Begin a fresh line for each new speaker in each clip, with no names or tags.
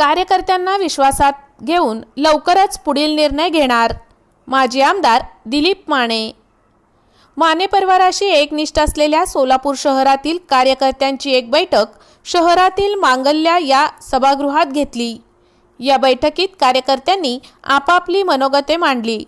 कार्यकर्त्यांना विश्वासात घेऊन लवकरच पुढील निर्णय घेणार. माजी आमदार दिलीप माने. माने परिवाराशी एकनिष्ठ असलेल्या सोलापूर शहरातील कार्यकर्त्यांची एक बैठक शहरातील मांगल्या या सभागृहात घेतली. या बैठकीत कार्यकर्त्यांनी आपापली मनोगते मांडली.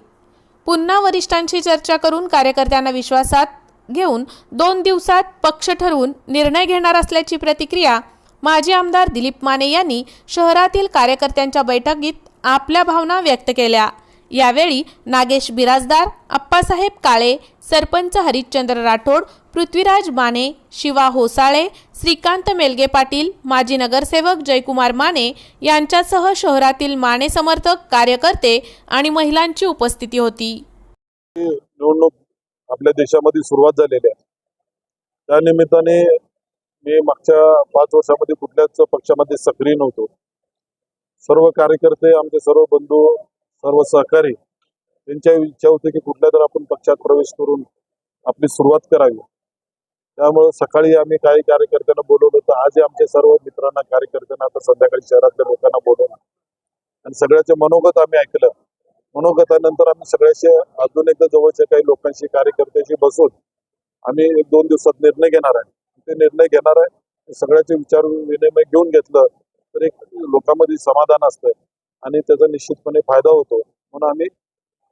पुन्हा वरिष्ठांशी चर्चा करून कार्यकर्त्यांना विश्वासात घेऊन दोन दिवसात पक्ष ठरवून निर्णय घेणार असल्याची प्रतिक्रिया माजी आमदार दिलीप माने यांनी शहरातील कार्यकर्त्यांच्या बैठकीत आपल्या भावना व्यक्त केल्या. यावेळी नागेश बिराजदार अप्पासाहेब काळे सरपंच हरिश्चंद्र राठोड पृथ्वीराज माने शिवा होसाळे श्रीकांत मेलगे पाटील माजी नगरसेवक जयकुमार माने यांच्यासह शहरातील माने समर्थक कार्यकर्ते आणि महिलांची उपस्थिती होती.
निवडणूक आपल्या देशामध्ये सुरुवात झालेली आहे. त्यानिमित्ताने मी मागच्या पाच वर्षामध्ये कुठल्याच पक्षामध्ये सक्रिय नव्हतो. सर्व कार्यकर्ते आमचे सर्व बंधू सर्व सहकारी त्यांच्या इच्छा होती की कुठल्या तर आपण पक्षात प्रवेश करून आपली सुरुवात करावी. त्यामुळे सकाळी आम्ही काही कार्यकर्त्यांना बोलवलं तर आजही आमच्या सर्व मित्रांना कार्यकर्त्यांना आता संध्याकाळी शहरातल्या लोकांना बोलवलं. आणि सगळ्याचे मनोगत आम्ही ऐकलं. मनोगतानंतर आम्ही सगळ्याशी अजून एकदा जवळच्या काही लोकांशी कार्यकर्त्याशी बसून आम्ही एक दोन दिवसात निर्णय घेणार आहे. ते निर्णय घेणार आहे. सगळ्याचे विचार विनिमय घेऊन घेतलं तर एक लोकांमध्ये समाधान असतं आणि त्याचा निश्चितपणे फायदा होतो. म्हणून आम्ही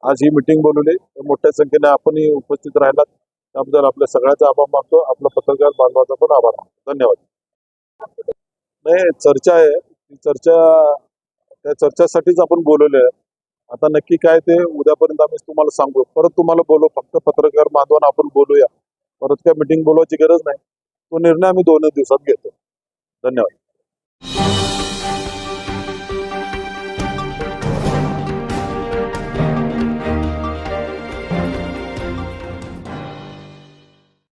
आज ही मिटिंग बोलवली. मोठ्या संख्येने आपणही उपस्थित राहिलात. त्याबद्दल आपल्या सगळ्याचा आभार मानतो. आपला पत्रकार बांधवाचा पण आभार मानतो. धन्यवाद. नाही चर्चा आहे. ती चर्चा त्या चर्चासाठीच आपण बोलवले आहे. आता नक्की काय ते उद्यापर्यंत आम्ही तुम्हाला सांगू. परत तुम्हाला बोलू. फक्त पत्रकार बांधवांना आपण बोलूया. परत काय मिटिंग बोलवायची गरज नाही. तो निर्णय आम्ही दोनच दिवसात घेतो. धन्यवाद.